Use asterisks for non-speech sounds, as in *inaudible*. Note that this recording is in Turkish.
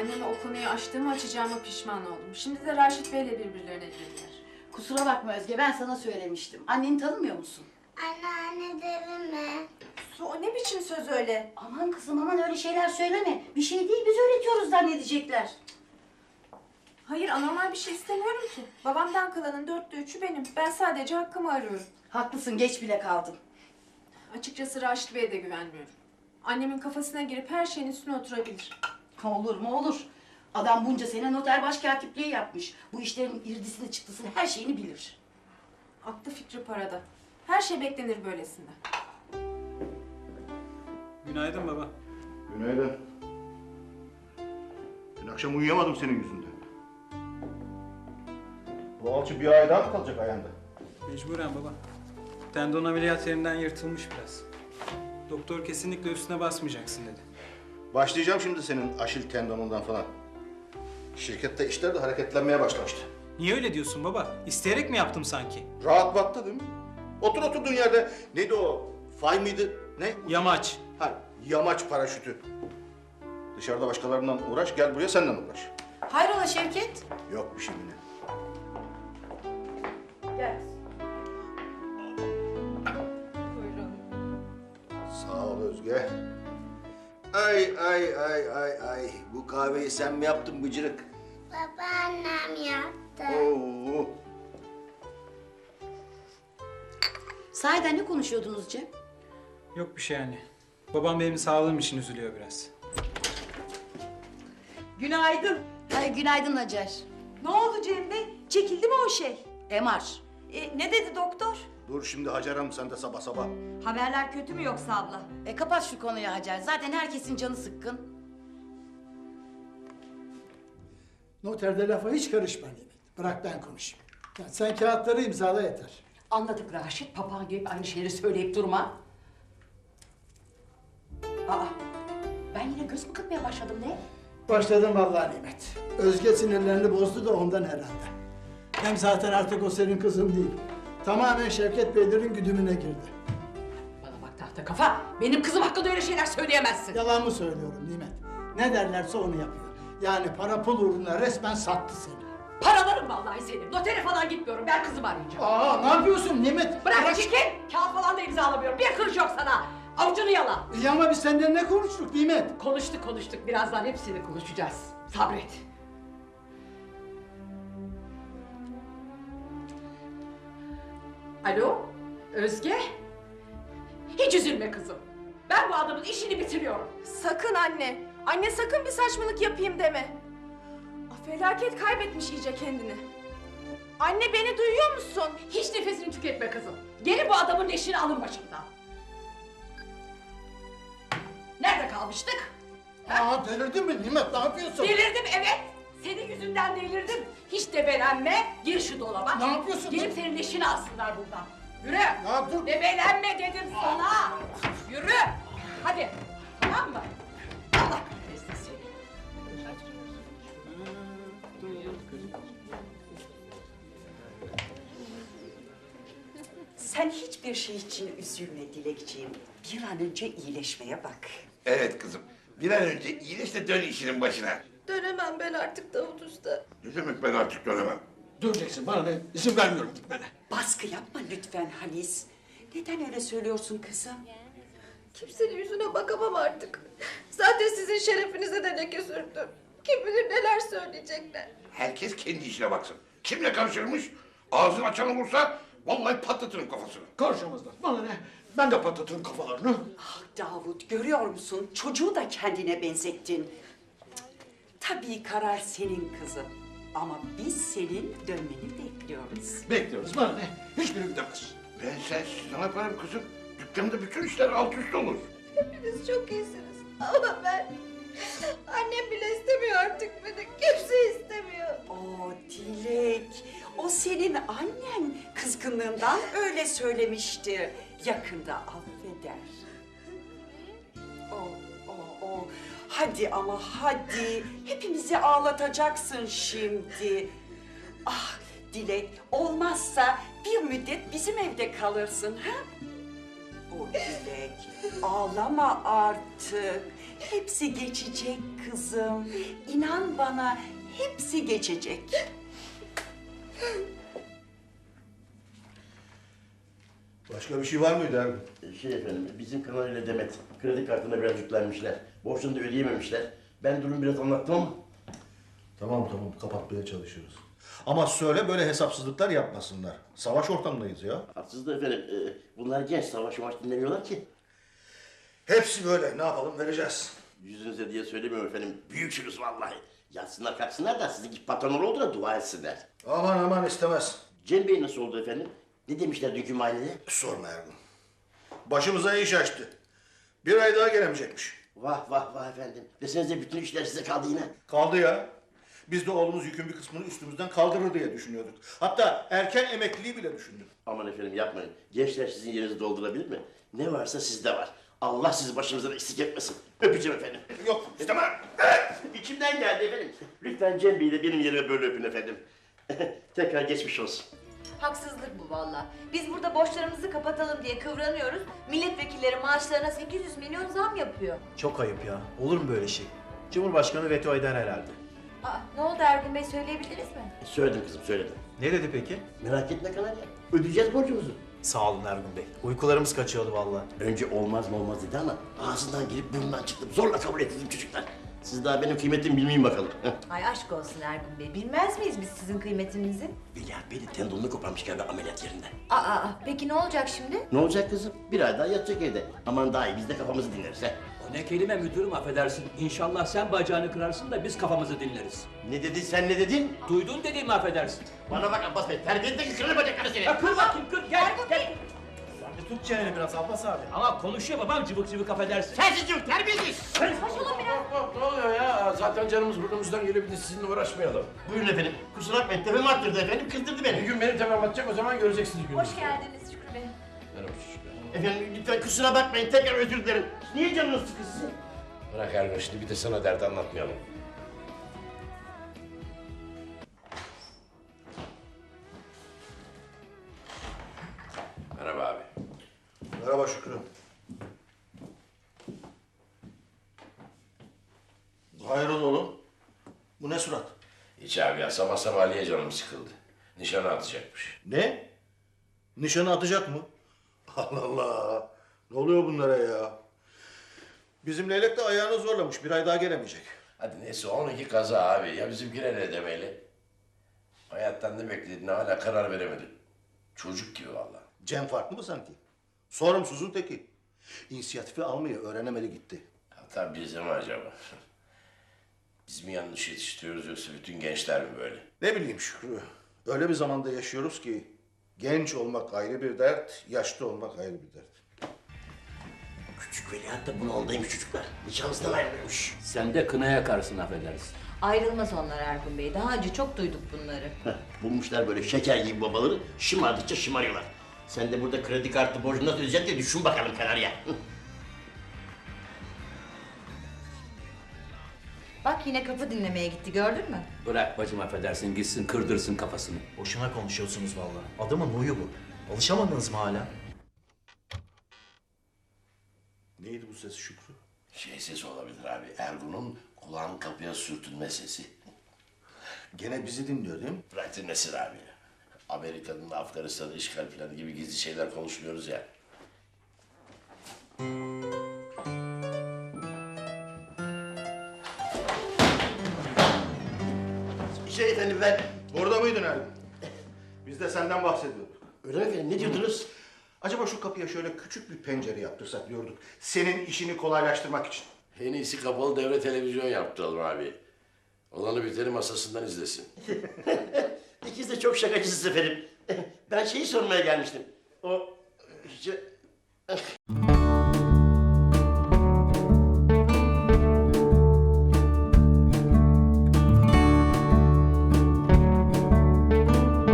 Anneme o konuyu açtığımı açacağıma pişman oldum. Şimdi de Raşit Bey'le birbirlerine girdiler. Kusura bakma Özge ben sana söylemiştim. Anneni tanımıyor musun? Anneanne devime. Su o ne biçim söz öyle? Aman kızım aman öyle şeyler söyleme. Bir şey değil biz öğretiyoruz zannedecekler. Hayır anormal bir şey istemiyorum ki. Babamdan kalanın dörtte üçü benim. Ben sadece hakkımı arıyorum. Haklısın geç bile kaldın. Açıkçası Raşit Bey'e de güvenmiyorum. Annemin kafasına girip her şeyin üstüne oturabilir. Olur mu olur. Adam bunca sene noter başkatipliği yapmış. Bu işlerin irdisini çıktısını her şeyini bilir. Aklı fikri parada. Her şey beklenir böylesinde. Günaydın baba. Günaydın. Dün akşam uyuyamadım senin yüzünden. Bu alçı bir ay daha mı kalacak ayağında? Mecburen baba. Tendon ameliyat yerinden yırtılmış biraz. Doktor kesinlikle üstüne basmayacaksın dedi. Başlayacağım şimdi senin aşil tendonundan falan. Şirkette işler de hareketlenmeye başlamıştı. Niye öyle diyorsun baba? İsteyerek mi yaptım sanki? Rahat battı değil mi? Otur oturduğun yerde. Neydi o? Fay mıydı? Ne? Yamaç. Ha, yamaç paraşütü. Dışarıda başkalarından uğraş, gel buraya senden uğraş. Hayrola Şevket? Yok bir şey yine. Gel. Sağ ol Özge. Ay ay ay ay ay. Bu kahveyi sen mi yaptın bıcırık? Babaannem yaptı. Oo. Sahiden ne konuşuyordunuz Cem? Yok bir şey anne. Babam benim sağlığım için üzülüyor biraz. Günaydın. Ay, günaydın Hacer. Ne oldu Cem Bey? Çekildi mi o şey? MR. E, ne dedi doktor? Dur şimdi Hacer Hanım sen de sabah sabah. Haberler kötü mü yoksa abla? E kapat şu konuyu Hacer. Zaten herkesin canı sıkkın. Noterde lafa hiç karışma Nimet. Bırak ben konuşayım. Ya sen kağıtları imzala yeter. Anladık Raşit. Papağan gibi aynı şeyleri söyleyip durma. Aa, ben yine göz mü kırpmaya başladım ne? Başladım vallahi Nimet. Özge sinirlerini bozdu da ondan herhalde. Hem zaten artık o senin kızın değil. Tamamen Şevket Beylerin güdümüne girdi. Bana bak tahta kafa. Benim kızım hakkında öyle şeyler söyleyemezsin. Yalan mı söylüyorum Nimet? Ne derlerse onu yapıyor. Yani para pul uğruna resmen sattı seni. Paralarım vallahi senin. Notere falan gitmiyorum. Ben kızımı arayacağım. Aa ne yapıyorsun Nimet? Bırak çekil. Kağıt falan da imzalamıyorum. Bir kuruş yok sana. Avucunu yala. İyi ama biz senden ne konuştuk Nimet? Konuştuk konuştuk. Birazdan hepsini konuşacağız. Sabret. Alo? Özge? Hiç üzülme kızım. Ben bu adamın işini bitiriyorum. Sakın anne. Anne sakın bir saçmalık yapayım deme. Ah, felaket kaybetmiş iyice kendini. Anne beni duyuyor musun? Hiç nefesini tüketme kızım. Gelin bu adamın eşini alın başımdan. Nerede kalmıştık? Aa delirdin mi Nimet? Ne yapıyorsun? Delirdim yüzünden delirdim. Hiç debelenme. Gir şu dolaba. Ne yapıyorsun? Gelip senin eşini alsınlar buradan. Yürü. Ya dur. Debelenme dedim sana. Yürü. Hadi. Tamam mı? Allah kahretsin seni. Sen hiçbir şey için üzülme Dilekciğim. Bir an önce iyileşmeye bak. Evet kızım. Bir an önce iyileş de dön işinin başına. Dönemem ben artık Davut Usta. Ne demek ben artık dönemem? Döneceksin bana ne? İzin vermiyorum gitmene. Baskı yapma lütfen Halis. Neden öyle söylüyorsun kızım? Kimsenin yüzüne bakamam artık. Zaten sizin şerefinize de leke sürdüm. Kim bilir neler söyleyecekler. Herkes kendi işine baksın. Kimle karışırmış? Ağzını açan olursa vallahi patlatırım kafasını. Karşımızda. Bana ne? Ben de patlatırım kafalarını. Ah Davut görüyor musun? Çocuğu da kendine benzettin. Tabii karar senin kızım. Ama biz senin dönmeni bekliyoruz. Bekliyoruz. Bana ne? Hiçbiri gidemez. Ben sensiz ne yaparım kızım? Dükkanda bütün işler alt üst olur. Hepiniz çok iyisiniz. Ama ben... Annem bile istemiyor artık beni. Kimse istemiyor. Oo Dilek, o senin annen kızgınlığından öyle söylemişti. Yakında affeder. Hadi ama hadi. Hepimizi ağlatacaksın şimdi. Ah Dilek, olmazsa bir müddet bizim evde kalırsın ha? O Dilek, ağlama artık. Hepsi geçecek kızım. İnan bana hepsi geçecek. Başka bir şey var mıydı Ergun? Şey efendim, bizim Kanal ile Demet kredi kartına biraz yüklenmişler. Borçlarını da ödeyememişler. Ben durumu biraz anlattım ama Tamam tamam kapatmaya çalışıyoruz. Ama söyle böyle hesapsızlıklar yapmasınlar. Savaş ortamındayız ya. haksız da efendim. e, bunlar genç, savaş savaş dinlemiyorlar ki. Hepsi böyle ne yapalım vereceğiz. Yüzünüze diye söylemiyorum efendim. Büyüksünüz vallahi. Yatsınlar kalksınlar da sizinki patronlar olduğuna dua etsinler. Aman aman istemez. Cem Bey nasıl oldu efendim? Ne demişler dünkü muayenede? Sorma Ergun. Başımıza iş açtı. Bir ay daha gelemeyecekmiş. Vah vah vah efendim. Desenize bütün işler size kaldı yine. Kaldı ya. Biz de oğlumuz yükün bir kısmını üstümüzden kaldırır diye düşünüyorduk. Hatta erken emekliliği bile düşündük. Aman efendim yapmayın. Gençler sizin yerinizi doldurabilir mi? Ne varsa sizde var. Allah sizi başımızdan eksik etmesin. Öpeceğim efendim. Yok istemem. İçimden geldi efendim. Lütfen Cem Bey'i de benim yerime böyle öpün efendim. *laughs* Tekrar geçmiş olsun. Haksızlık bu valla. Biz burada borçlarımızı kapatalım diye kıvranıyoruz. Milletvekilleri maaşlarına 800 milyon zam yapıyor. Çok ayıp ya. Olur mu böyle şey? Cumhurbaşkanı veto eder herhalde. Aa, ne oldu Ergun Bey söyleyebiliriz mi? Söyledim kızım söyledim. Ne dedi peki? Merak etme Kanarya. Ödeyeceğiz borcumuzu. Sağ olun Ergun Bey. Uykularımız kaçıyordu vallahi. Önce olmaz mı olmaz dedi ama ağzından girip burnundan çıktım. Zorla kabul ettim çocuklar. Siz daha benim kıymetimi bilmeyin bakalım. Ay aşk olsun Ergun Bey. Bilmez miyiz biz sizin kıymetinizi? Veliaht Bey de tendonunu koparmış kendi ameliyat yerinde. Aa, aa, peki ne olacak şimdi? Ne olacak kızım? Bir ay daha yatacak evde. Aman daha iyi biz de kafamızı dinleriz he. O ne kelime müdürüm affedersin. İnşallah sen bacağını kırarsın da biz kafamızı dinleriz. Ne dedin sen ne dedin? Duydun dediğimi affedersin. Bana bak Abbas Bey terbiyeni kırılır bacakları seni. Ya kır bakayım kır gel gel. Tut çeneni biraz Abbas abi. Ama konuşuyor babam cıvık cıvık affedersin. Sensiz yok terbiyesiz. Ne oluyor ya? Zaten canımız burnumuzdan bir de sizinle uğraşmayalım. Buyurun efendim. Kusura bakmayın tepemi attırdı efendim kızdırdı Bir beni. gün benim tepem atacak o zaman göreceksiniz gününüzü. Hoş geldiniz Şükrü Bey. Merhaba çocuklar. Efendim lütfen kusura bakmayın tekrar özür dilerim. Niye canınız sıkılsın? Bırak Ergun şimdi bir de sana dert anlatmayalım. Hayrola oğlum? Bu ne surat? Hiç abi ya sabah sabah Ali'ye canım sıkıldı. Nişana atacakmış. Ne? Nişanı atacak mı? *laughs* Allah Allah. Ne oluyor bunlara ya? Bizim leylek de ayağını zorlamış. Bir ay daha gelemeyecek. Hadi neyse 12 kaza abi. Ya bizimkiler ne demeli? Hayattan ne beklediğine hala karar veremedim. Çocuk gibi vallahi. Cem farklı mı sanki? Sorumsuzun teki. İnisiyatifi almayı öğrenemeli gitti. Hatta bize mi acaba? *laughs* Biz mi yanlış yetiştiriyoruz yoksa bütün gençler mi böyle? Ne bileyim Şükrü. Öyle bir zamanda yaşıyoruz ki genç olmak ayrı bir dert, yaşlı olmak ayrı bir dert. Küçük veliaht da bunu aldaymış çocuklar. Nişanlısından ayrılmış. Sen de kına yakarsın affedersin. Ayrılmaz onlar Ergun Bey. Daha önce çok duyduk bunları. Heh, bulmuşlar böyle şeker gibi babaları şımardıkça şımarıyorlar. Sen de burada kredi kartı borcunu nasıl ödeyeceksin diye düşün bakalım Kanarya. Bak yine kapı dinlemeye gitti gördün mü? Bırak bacım affedersin gitsin kırdırsın kafasını. Boşuna konuşuyorsunuz vallahi. Adamın huyu bu. Alışamadınız mı hala? Neydi bu ses Şükrü? Şey sesi olabilir abi. Ergun'un kulağın kapıya sürtünme sesi. *laughs* Gene bizi dinliyor değil mi? Bırak dinlesin abi. Amerika'nın Afganistan'ı işgal planı gibi gizli şeyler konuşmuyoruz ya. Şey efendim ben... Orada mıydın Ergun? Biz de senden bahsediyorduk. Öyle mi efendim ne diyordunuz? Acaba şu kapıya şöyle küçük bir pencere yaptırsak diyorduk. Senin işini kolaylaştırmak için. En iyisi kapalı devre televizyon yaptıralım abi. Olanı biteni masasından izlesin. *laughs* İkiniz de çok şakacısınız efendim. Ben şeyi sormaya gelmiştim.